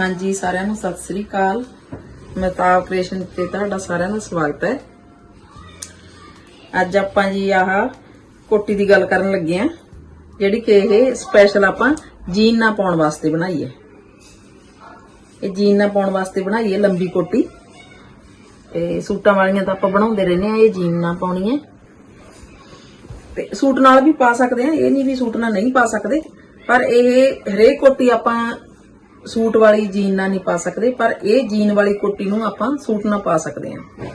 ਹਾਂਜੀ, ਸਾਰਿਆਂ ਨੂੰ ਸਤਿ ਸ੍ਰੀ ਅਕਾਲ। ਮਹਿਤਾਬ ਕ੍ਰਿਏਸ਼ਨ ਤੇ ਤੁਹਾਡਾ ਸਾਰਿਆਂ ਦਾ ਸਵਾਗਤ ਹੈ। ਅੱਜ ਆਪਾਂ ਜੀ ਆਹ ਕੋਟੀ ਦੀ ਗੱਲ ਕਰਨ ਲੱਗੇ ਆ ਜਿਹੜੀ ਕਿ ਇਹ ਸਪੈਸ਼ਲ ਆਪਾਂ ਜੀਨ ਨਾ ਪਾਉਣ ਵਾਸਤੇ ਬਣਾਈ ਹੈ। ਇਹ ਜੀਨ ਨਾ ਪਾਉਣ ਵਾਸਤੇ ਬਣਾਈ ਹੈ ਲੰਬੀ ਕੋਟੀ। ਤੇ ਸੂਟਾਂ ਵਾਲੀਆਂ ਤਾਂ ਆਪਾਂ ਬਣਾਉਂਦੇ ਰਹਿੰਦੇ ਆ ਇਹ ਜੀਨ ਨਾ ਪਾਉਣੀ ਹੈ। ਤੇ ਸੂਟ ਨਾਲ ਵੀ ਪਾ ਸਕਦੇ ਆ ਇਹ ਨਹੀਂ ਵੀ ਸੂਟ ਨਾਲ ਨਹੀਂ ਪਾ ਸਕਦੇ। ਪਰ ਇਹ ਹਰੇਕ ਕੋਟੀ ਆਪਾਂ ਸੂਟ ਵਾਲੀ ਜੀਨ ਨਾਲ ਨਹੀਂ ਪਾ ਸਕਦੇ, ਪਰ ਇਹ ਜੀਨ ਵਾਲੀ ਕੋਟੀ ਨੂੰ ਆਪਾਂ ਸੂਟ ਨਾਲ ਪਾ ਸਕਦੇ ਹਾਂ।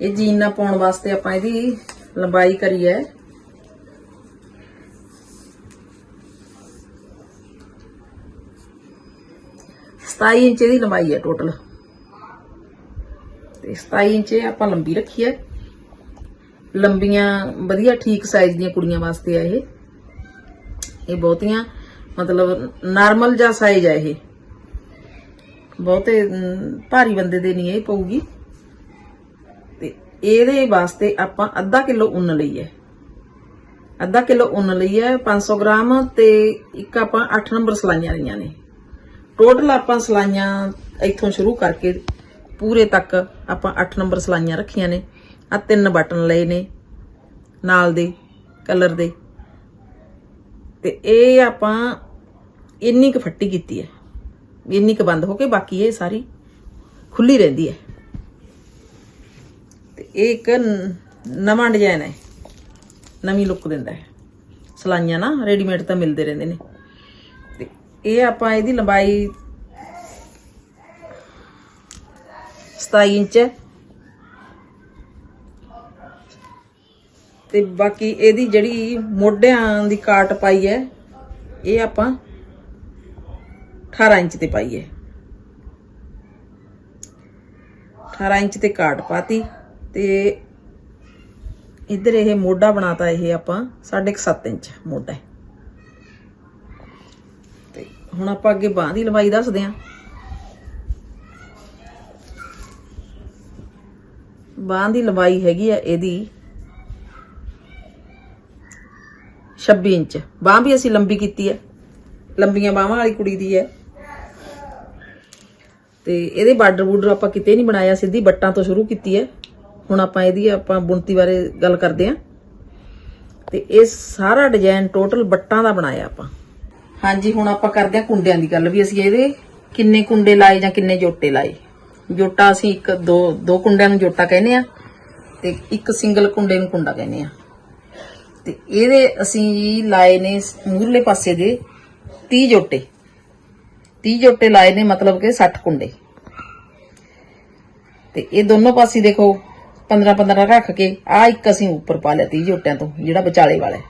ਇਹ ਜੀਨ ਨਾਲ ਪਾਉਣ ਵਾਸਤੇ ਆਪਾਂ ਇਹਦੀ ਲੰਬਾਈ ਕਰੀ ਹੈ ਸਤਾਈ ਇੰਚ ਦੀ ਲੰਬਾਈ ਹੈ ਟੋਟਲ ਤੇ 27 ਇੰਚ ਆਪਾਂ ਲੰਬੀ ਰੱਖੀ ਹੈ। ਲੰਬੀਆਂ ਵਧੀਆ ਠੀਕ ਸਾਈਜ਼ ਦੀਆਂ ਕੁੜੀਆਂ ਵਾਸਤੇ ਆ ਇਹ। ਇਹ ਬਹੁਤੀਆਂ ਮਤਲਬ ਨਾਰਮਲ ਜਿਹਾ ਸਾਈਜ਼ ਆ ਇਹ। ਬਹੁਤੇ ਭਾਰੀ ਬੰਦੇ ਦੇ ਨਹੀਂ ਇਹ ਪਊਗੀ। ਤੇ ਇਹਦੇ ਵਾਸਤੇ ਆਪਾਂ ਅੱਧਾ ਕਿਲੋ ਉੱਨ ਲਈ ਹੈ। ਅੱਧਾ ਕਿਲੋ ਉੱਨ ਲਈ ਹੈ 500 ਗ੍ਰਾਮ ਤੇ ਇੱਕ ਆਪਾਂ 8 ਨੰਬਰ ਸਲਾਈਆਂ ਲਈਆਂ ਨੇ। ਟੋਟਲ ਆਪਾਂ ਸਲਾਈਆਂ ਇੱਥੋਂ ਸ਼ੁਰੂ ਕਰਕੇ ਪੂਰੇ ਤੱਕ ਆਪਾਂ 8 ਨੰਬਰ ਸਲਾਈਆਂ ਰੱਖੀਆਂ ਨੇ। ਆ ਤਿੰਨ ਬਟਨ ਲਏ ਨੇ, ਨਾਲ ਦੇ, ਕਲਰ ਦੇ। ਤੇ ਇਹ ਆਪਾਂ ਇੰਨੀ ਕੁ ਫੱਟੀ ਕੀਤੀ ਹੈ। ਇੰਨੀ ਕੁ ਬੰਦ ਹੋ ਕੇ ਬਾਕੀ ਇਹ ਸਾਰੀ ਖੁੱਲੀ ਰਹਿੰਦੀ ਹੈ। ਤੇ ਇਹ ਇੱਕ ਨਵਾਂ ਡਿਜ਼ਾਈਨ ਹੈ। ਨਵੀਂ ਲੁੱਕ ਦਿੰਦਾ ਹੈ। ਸਲਾਈਆਂ ਨਾ ਰੈਡੀਮੇਡ ਤਾਂ ਮਿਲਦੇ ਰਹਿੰਦੇ ਨੇ। ਤੇ ਇਹ ਆਪਾਂ ਇਹਦੀ ਲੰਬਾਈ 27 ਇੰਚ ਹੈ। ਤੇ ਬਾਕੀ ਇਹਦੀ ਜਿਹੜੀ ਮੋਢਿਆਂ ਦੀ ਕਾਟ ਪਾਈ ਹੈ, ਇਹ ਆਪਾਂ 18 ਇੰਚ ਤੇ ਪਾਈਏ ਹੈ 18 ਇੰਚ ਤੇ ਕਾਟ ਪਾਤੀ ਤੇ ਇੱਧਰ ਇਹ ਮੋਢਾ ਬਣਾਤਾ ਇਹ ਆਪਾਂ 7.5 ਇੰਚ ਮੋਢਾ ਤੇ ਹੁਣ ਆਪਾਂ ਅੱਗੇ ਬਾਹ ਦੀ ਲੰਬਾਈ ਦੱਸਦੇ ਹਾਂ ਬਾਹ ਦੀ ਲੰਬਾਈ ਹੈਗੀ ਆ ਇਹਦੀ 26 ਇੰਚ। ਬਾਹ ਵੀ ਅਸੀਂ ਲੰਬੀ ਕੀਤੀ ਹੈ ਲੰਬੀਆਂ ਬਾਹਾਂ ਵਾਲੀ ਕੁੜੀ ਦੀ ਹੈ ਤੇ ਇਹਦੇ ਬਾਰਡਰ ਬੂਡਰ ਆਪਾਂ ਕਿਤੇ ਨਹੀਂ ਬਣਾਇਆ, ਸਿੱਧੀ ਬੱਟਾਂ ਤੋਂ ਸ਼ੁਰੂ ਕੀਤੀ ਹੈ। ਹੁਣ ਆਪਾਂ ਇਹਦੀ ਆਪਾਂ ਬੁਣਤੀ ਬਾਰੇ ਗੱਲ ਕਰਦੇ ਹਾਂ। ਤੇ ਇਹ ਸਾਰਾ ਡਿਜ਼ਾਈਨ ਟੋਟਲ ਬੱਟਾਂ ਦਾ ਬਣਾਇਆ ਆਪਾਂ। ਹਾਂਜੀ, ਹੁਣ ਆਪਾਂ ਕਰਦੇ ਹਾਂ ਕੁੰਡਿਆਂ ਦੀ ਗੱਲ ਵੀ ਅਸੀਂ ਇਹਦੇ। ਕਿੰਨੇ ਕੁੰਡੇ ਲਾਏ ਜਾਂ ਕਿੰਨੇ ਜੋਟੇ ਲਾਏ? ਜੋਟਾ ਅਸੀਂ ਇੱਕ, ਦੋ ਦੋ ਕੁੰਡਿਆਂ ਨੂੰ ਜੋਟਾ ਕਹਿੰਦੇ ਆ ਤੇ ਇੱਕ ਸਿੰਗਲ ਕੁੰਡੇ ਨੂੰ ਕੁੰਡਾ ਕਹਿੰਦੇ ਆ ਤੇ ਇਹਦੇ ਅਸੀਂ ਲਾਏ ਨੇ ਮੂਹਰਲੇ ਪਾਸੇ ਦੇ 30 ਜੋਟੇ। 30 ਜੋਟੇ ਲਾਏ ਨੇ ਮਤਲਬ ਕਿ 60 ਕੁੰਡੇ। ਤੇ ਇਹ ਦੋਨੋਂ ਪਾਸੇ ਦੇਖੋ 15 15 ਰੱਖ ਕੇ ਆ ਇੱਕ ਅਸੀਂ ਉੱਪਰ ਪਾ ਲਿਆ 30 ਜੋਟਿਆਂ ਤੋਂ, ਜਿਹੜਾ ਵਿਚਾਲੇ ਵਾਲਾ ਹੈ।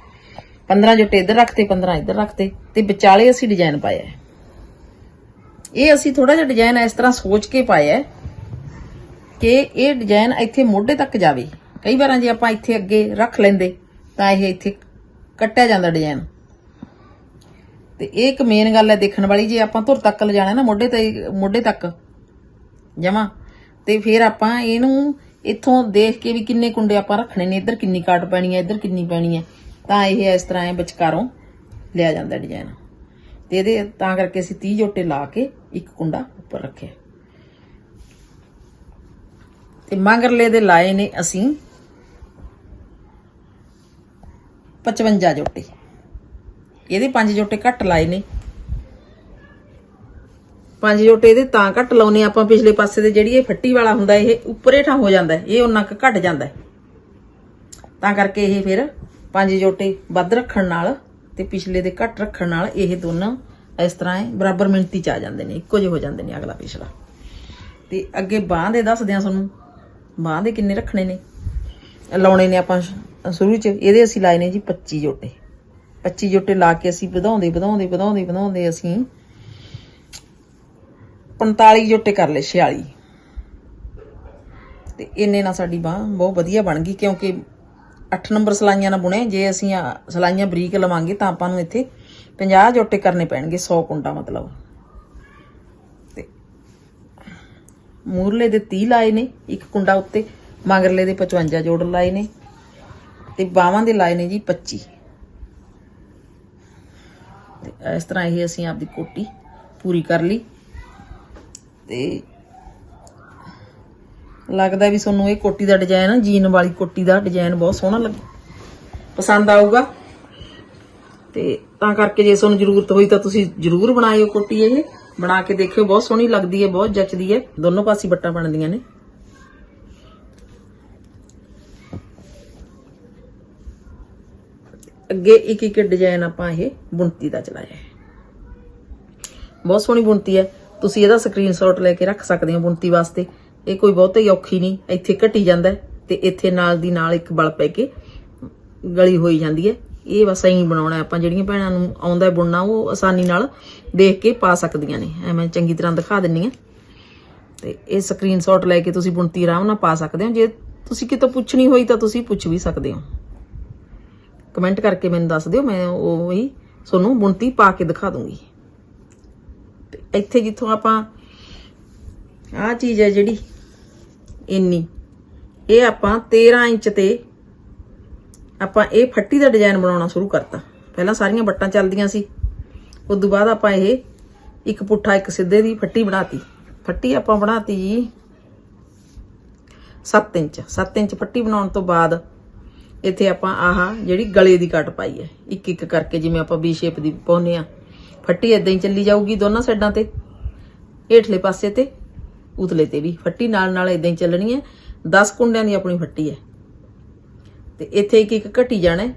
15 ਜੋਟੇ ਇੱਧਰ ਰੱਖਤੇ 15 ਇੱਧਰ ਰੱਖਤੇ ਤੇ ਵਿਚਾਲੇ ਅਸੀਂ ਡਿਜ਼ਾਈਨ ਪਾਇਆ ਇਹ ਅਸੀਂ ਥੋੜਾ ਜਿਹਾ ਡਿਜ਼ਾਈਨ ਇਸ ਤਰ੍ਹਾਂ ਸੋਚ ਕੇ ਪਾਇਆ ਕਿ ਇਹ ਡਿਜ਼ਾਈਨ ਇੱਥੇ ਮੋਢੇ ਤੱਕ ਜਾਵੇ। ਕਈ ਵਾਰਾਂ ਜੇ ਆਪਾਂ ਇੱਥੇ ਅੱਗੇ ਰੱਖ ਲੈਂਦੇ, ਤਾਂ ਇਹ ਇੱਥੇ ਕੱਟਿਆ ਜਾਂਦਾ ਡਿਜ਼ਾਈਨ ਤੇ ਇਹ ਇੱਕ ਮੇਨ ਗੱਲ ਹੈ ਦੇਖਣ ਵਾਲੀ, ਜੇ ਆਪਾਂ ਧੁਰ ਤੱਕ ਲਿਜਾਣਾ ਨਾ, ਮੋਢੇ ਤੇ, ਮੋਢੇ ਤੱਕ, ਜਮਾ। ਤੇ ਫਿਰ ਆਪਾਂ ਇਹਨੂੰ ਇੱਥੋਂ ਦੇਖ ਕੇ ਵੀ ਕਿੰਨੇ ਕੁੰਡੇ ਆਪਾਂ ਰੱਖਣੇ ਨੇ, ਇੱਧਰ ਕਿੰਨੀ ਕਾਟ ਪੈਣੀ ਹੈ, ਇੱਧਰ ਕਿੰਨੀ ਪੈਣੀ ਹੈ। ਤਾਂ ਇਹ ਇਸ ਤਰ੍ਹਾਂ ਇਹ ਵਿਚਕਾਰੋਂ ਲਿਆ ਜਾਂਦਾ ਡਿਜ਼ਾਈਨ ਤੇ ਇਹਦੇ ਤਾਂ ਕਰਕੇ ਅਸੀਂ 30 ਜੋਟੇ ਲਾ ਕੇ ਇੱਕ ਕੁੰਡਾ ਉੱਪਰ ਰੱਖਿਆ। ਤੇ ਮੰਗਰਲੇ ਦੇ ਲਾਏ ਨੇ ਅਸੀਂ 55 ਜੋਟੇ। ਇਹਦੇ ਪੰਜ ਜੋਟੇ ਘੱਟ ਲਾਏ ਨੇ। ਪੰਜ ਜੋਟੇ ਇਹਦੇ ਤਾਂ ਘੱਟ ਲਾਉਨੇ ਆਪਾਂ, ਪਿਛਲੇ ਪਾਸੇ ਦੇ ਜਿਹੜੀ ਇਹ ਫੱਟੀ ਵਾਲਾ ਹੁੰਦਾ, ਇਹ ਉੱਪਰ ਹੇਠਾਂ ਹੋ ਜਾਂਦਾ ਇਹ ਉਹਨਾਂ ਕੁ ਘਟ ਜਾਂਦਾ ਤਾਂ ਕਰਕੇ ਇਹ ਫਿਰ ਪੰਜ ਜੋਟੇ ਵੱਧ ਰੱਖਣ ਨਾਲ ਤੇ ਪਿਛਲੇ ਦੇ ਘੱਟ ਰੱਖਣ ਨਾਲ ਇਹ ਦੋਨਾਂ ਇਸ ਤਰ੍ਹਾਂ ਬਰਾਬਰ ਮਿਣਤੀ ਚ ਆ ਜਾਂਦੇ ਨੇ, ਇੱਕੋ ਜਿਹੇ ਹੋ ਜਾਂਦੇ ਨੇ ਅਗਲਾ ਪਿਛਲਾ। ਤੇ ਅੱਗੇ ਬਾਹ ਦੇ ਦੱਸਦੇ ਆ ਤੁਹਾਨੂੰ, ਬਾਹ ਦੇ ਕਿੰਨੇ ਰੱਖਣੇ ਨੇ। ਲਾਉਣੇ ਨੇ ਆਪਾਂ ਸ਼ੁਰੂ ਚ, ਇਹਦੇ ਅਸੀਂ ਲਾਏ ਨੇ ਜੀ 25 ਜੋਟੇ। 25 ਜੋਟੇ ਲਾ ਕੇ ਅਸੀਂ ਵਧਾਉਂਦੇ ਵਧਾਉਂਦੇ ਵਧਾਉਂਦੇ ਵਧਾਉਂਦੇ ਅਸੀਂ 45 ਜੋਟੇ ਕਰ ਲਏ 46 ਤੇ ਇੰਨੇ ਨਾਲ ਸਾਡੀ ਬਾਹ ਬਹੁਤ ਵਧੀਆ ਬਣ ਗਈ, ਕਿਉਂਕਿ 8 ਨੰਬਰ ਸਲਾਈਆਂ ਨਾਲ ਬੁਣੇ, ਜੇ ਅਸੀਂ ਸਲਾਈਆਂ ਬਰੀਕ ਲਵਾਂਗੇ ਤਾਂ ਆਪਾਂ ਨੂੰ ਇੱਥੇ 50 ਜੋਟੇ ਕਰਨੇ ਪੈਣਗੇ 100 ਕੁੰਡਾ ਮਤਲਬ। ਤੇ ਮੂਰਲੇ ਦੇ 30 ਲਾਏ ਨੇ, ਇੱਕ ਕੁੰਡਾ ਉੱਤੇ, ਮਗਰਲੇ ਦੇ 55 ਜੋੜ ਲਾਏ ਨੇ, ਤੇ ਬਾਹਾਂ ਦੇ ਲਾਏ ਨੇ ਜੀ 25 ਤੇ ਇਸ ਤਰ੍ਹਾਂ ਇਹ ਅਸੀਂ ਆਪਦੀ ਕੋਟੀ ਪੂਰੀ ਕਰ ਲਈ ਤੇ ਲੱਗਦਾ ਵੀ ਤੁਹਾਨੂੰ ਇਹ ਕੋਟੀ ਦਾ ਡਿਜ਼ਾਈਨ ਜੀਨ ਵਾਲੀ ਕੋਟੀ ਦਾ ਡਿਜ਼ਾਈਨ ਬਹੁਤ ਸੋਹਣਾ ਲੱਗ, ਪਸੰਦ ਆਊਗਾ। ਤੇ ਤਾਂ ਕਰਕੇ ਜੇ ਤੁਹਾਨੂੰ ਜ਼ਰੂਰਤ ਹੋਈ ਤਾਂ ਤੁਸੀਂ ਜ਼ਰੂਰ ਬਣਾਇਓ ਕੋਟੀ ਇਹ, ਬਣਾ ਕੇ ਦੇਖਿਓ, ਬਹੁਤ ਸੋਹਣੀ ਲੱਗਦੀ ਹੈ, ਬਹੁਤ ਜੱਚਦੀ ਹੈ। ਦੋਨੋਂ ਪਾਸੇ ਬੱਟਾਂ ਬਣਦੀਆਂ ਨੇ। ਅੱਗੇ ਇੱਕ ਇੱਕ ਡਿਜ਼ਾਈਨ ਆਪਾਂ ਇਹ ਬੁਣਤੀ ਦਾ ਚਲਾਇਆ ਹੈ। ਬਹੁਤ ਸੋਹਣੀ ਬੁਣਤੀ ਹੈ। ਤੁਸੀਂ ਇਹਦਾ ਸਕਰੀਨਸ਼ਾਟ ਲੈ ਕੇ ਰੱਖ ਸਕਦੇ ਹੋ ਬੁਣਤੀ ਵਾਸਤੇ। ਇਹ ਕੋਈ ਬਹੁਤੀ ਔਖੀ ਨਹੀਂ, ਇੱਥੇ ਘਟੀ ਜਾਂਦਾ ਤੇ ਇੱਥੇ ਨਾਲ ਦੀ ਨਾਲ ਇੱਕ ਬਲ ਪੈ ਕੇ ਗਲੀ ਹੋਈ ਜਾਂਦੀ ਹੈ। ਇਹ ਬਸ ਐਂ ਬਣਾਉਣਾ ਆਪਾਂ ਜਿਹੜੀਆਂ ਭੈਣਾਂ ਨੂੰ ਆਉਂਦਾ ਬੁਣਨਾ, ਉਹ ਆਸਾਨੀ ਨਾਲ ਦੇਖ ਕੇ ਪਾ ਸਕਦੀਆਂ ਨੇ। ਐਵੇਂ ਚੰਗੀ ਤਰ੍ਹਾਂ ਦਿਖਾ ਦਿੰਨੀ ਆ ਤੇ ਇਹ ਸਕਰੀਨਸ਼ਾਟ ਲੈ ਕੇ ਤੁਸੀਂ ਬੁਣਤੀ ਆਰਾਮ ਨਾਲ ਪਾ ਸਕਦੇ ਹੋ। ਜੇ ਤੁਸੀਂ ਕਿਤੇ ਪੁੱਛਣੀ ਹੋਈ ਤਾਂ ਤੁਸੀਂ ਪੁੱਛ ਵੀ ਸਕਦੇ ਹੋ। ਕਮੈਂਟ ਕਰਕੇ ਮੈਨੂੰ ਦੱਸ ਦਿਓ, ਮੈਂ ਉਹ ਹੀ ਤੁਹਾਨੂੰ ਬੁਣਤੀ ਪਾ ਕੇ ਦਿਖਾ ਦੂੰਗੀ। ਤੇ ਇੱਥੇ ਜਿੱਥੋਂ ਆਪਾਂ ਆਹ ਚੀਜ਼ ਹੈ ਜਿਹੜੀ ਇੰਨੀ, ਇਹ ਆਪਾਂ 13 ਇੰਚ ਤੇ ਆਪਾਂ ਇਹ ਫੱਟੀ ਦਾ ਡਿਜ਼ਾਈਨ ਬਣਾਉਣਾ ਸ਼ੁਰੂ ਕਰਤਾ। ਪਹਿਲਾਂ ਸਾਰੀਆਂ ਬੱਟਾਂ ਚੱਲਦੀਆਂ ਸੀ ਉਸ ਤੋਂ ਬਾਅਦ ਆਪਾਂ ਇਹ ਇੱਕ ਪੁੱਠਾ, ਇੱਕ ਸਿੱਧੇ ਦੀ ਫੱਟੀ ਬਣਾਤੀ। ਫੱਟੀ ਆਪਾਂ ਬਣਾਤੀ ਜੀ 7 ਇੰਚ। 7 ਇੰਚ ਫੱਟੀ ਬਣਾਉਣ ਤੋਂ ਬਾਅਦ ਇੱਥੇ ਆਪਾਂ ਆਹ ਜਿਹੜੀ ਗਲੇ ਦੀ ਕੱਟ ਪਾਈ ਹੈ। ਇੱਕ ਇੱਕ ਕਰਕੇ ਜਿਵੇਂ ਆਪਾਂ ਵੀ ਸ਼ੇਪ ਦੀ ਪਾਉਂਦੇ ਆ ਫੱਟੀ ਇਦਾਂ ਹੀ ਚੱਲੀ ਜਾਊਗੀ ਦੋਨਾਂ ਸਾਈਡਾਂ ਤੇ। ਹੇਠਲੇ ਪਾਸੇ ਤੇ, ਉਤਲੇ ਤੇ ਵੀ। ਫੱਟੀ ਨਾਲ ਨਾਲ ਇਦਾਂ ਹੀ ਚੱਲਣੀ ਹੈ। 10 ਕੁੰਡਿਆਂ ਦੀ ਆਪਣੀ ਫੱਟੀ ਹੈ। ਤੇ ਇੱਥੇ ਇੱਕ ਇੱਕ ਘਟੀ ਜਾਣਾ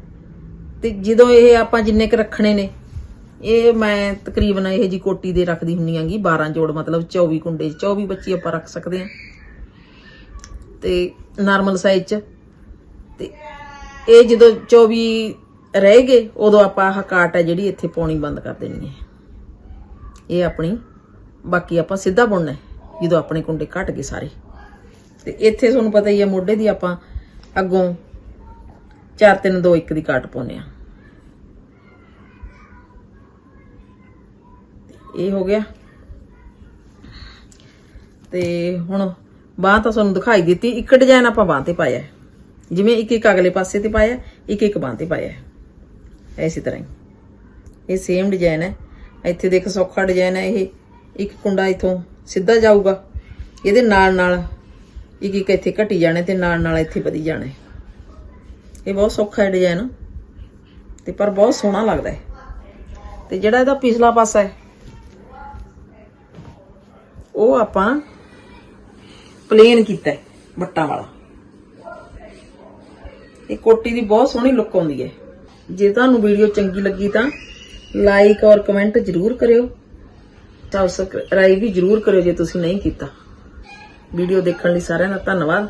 ਤੇ ਜਦੋਂ ਇਹ ਆਪਾਂ ਜਿੰਨੇ ਕ ਰੱਖਣੇ ਨੇ, ਇਹ ਮੈਂ ਤਕਰੀਬਨ ਇਹ ਜੀ ਕੋਟੀ ਦੇ ਰੱਖਦੀ ਹੁੰਨੀ ਆਂਗੀ 12 ਜੋੜ ਮਤਲਬ 24 ਕੁੰਡੇ 'ਚ 24 ਬੱਚੀ ਆਪਾਂ ਰੱਖ ਸਕਦੇ ਹਾਂ। ਤੇ ਨਾਰਮਲ ਸਾਈਜ਼ 'ਚ ਇਹ ਜਦੋਂ 24 ਰਹਿ ਗਏ, ਉਦੋਂ ਆਪਾਂ ਆਹ ਕਾਟ ਹੈ ਜਿਹੜੀ ਇੱਥੇ ਪਾਉਣੀ ਬੰਦ ਕਰ ਦੇਣੀ ਹੈ। ਇਹ ਆਪਣੀ, ਬਾਕੀ ਆਪਾਂ ਸਿੱਧਾ ਬੁਣਨਾ ਜਦੋਂ ਆਪਣੇ ਕੁੰਡੇ ਘਟ ਗਏ ਸਾਰੇ। ਤੇ ਇੱਥੇ ਤੁਹਾਨੂੰ ਪਤਾ ਹੀ ਹੈ, ਮੋਢੇ ਦੀ ਆਪਾਂ ਅੱਗੋਂ 4 3 2 1 ਦੀ ਕਾਟ ਪਾਉਨੇ ਆ ਇਹ ਹੋ ਗਿਆ। ਤੇ ਹੁਣ ਬਾਹ ਤਾਂ ਤੁਹਾਨੂੰ ਦਿਖਾਈ ਦਿੱਤੀ, ਇੱਕ ਡਿਜ਼ਾਈਨ ਆਪਾਂ ਬਾਹ ਤੇ ਪਾਇਆ ਜਿਵੇਂ ਇੱਕ ਇੱਕ ਅਗਲੇ ਪਾਸੇ ਤੇ ਪਾਇਆ, ਇੱਕ ਇੱਕ ਬਾਹ ਤੇ ਪਾਇਆ। ਹੈ। ਐਸੀ ਤਰ੍ਹਾਂ ਹੀ। ਇਹ ਸੇਮ ਡਿਜ਼ਾਈਨ ਹੈ। ਇੱਥੇ ਦੇਖ ਸੌਖਾ ਡਿਜ਼ਾਈਨ ਹੈ ਇਹ। ਇੱਕ ਕੁੰਡਾ ਇਥੋਂ ਸਿੱਧਾ ਜਾਊਗਾ। ਇਹਦੇ ਨਾਲ ਨਾਲ ਇੱਕ ਇੱਕ ਇੱਥੇ ਘਟੀ ਜਾਣੇ ਤੇ ਨਾਲ ਨਾਲ ਇੱਥੇ ਵਧੀ ਜਾਣੇ। ਇਹ ਬਹੁਤ ਸੌਖਾ ਹੈ ਡਿਜ਼ਾਈਨ ਤੇ ਪਰ ਬਹੁਤ ਸੋਹਣਾ ਲੱਗਦਾ ਹੈ। ਤੇ ਜਿਹੜਾ ਇਹਦਾ ਪਿਛਲਾ ਪਾਸਾ ਹੈ, ਉਹ ਆਪਾਂ ਪਲੇਨ ਕੀਤਾ ਹੈ ਬੱਟਾਂ ਵਾਲਾ। ਇਹ ਕੋਟੀ ਦੀ ਬਹੁਤ ਸੋਹਣੀ ਲੁੱਕ ਆਉਂਦੀ ਹੈ। ਜੇ ਤੁਹਾਨੂੰ ਵੀਡੀਓ ਚੰਗੀ ਲੱਗੀ ਤਾਂ ਲਾਈਕ ਔਰ ਕਮੈਂਟ ਜ਼ਰੂਰ ਕਰਿਓ। ਸਬਸਕ੍ਰਾਈਬ ਵੀ ਜ਼ਰੂਰ ਕਰਿਓ ਜੇ ਤੁਸੀਂ ਨਹੀਂ ਕੀਤਾ। ਵੀਡੀਓ ਦੇਖਣ ਲਈ ਸਾਰਿਆਂ ਦਾ ਧੰਨਵਾਦ।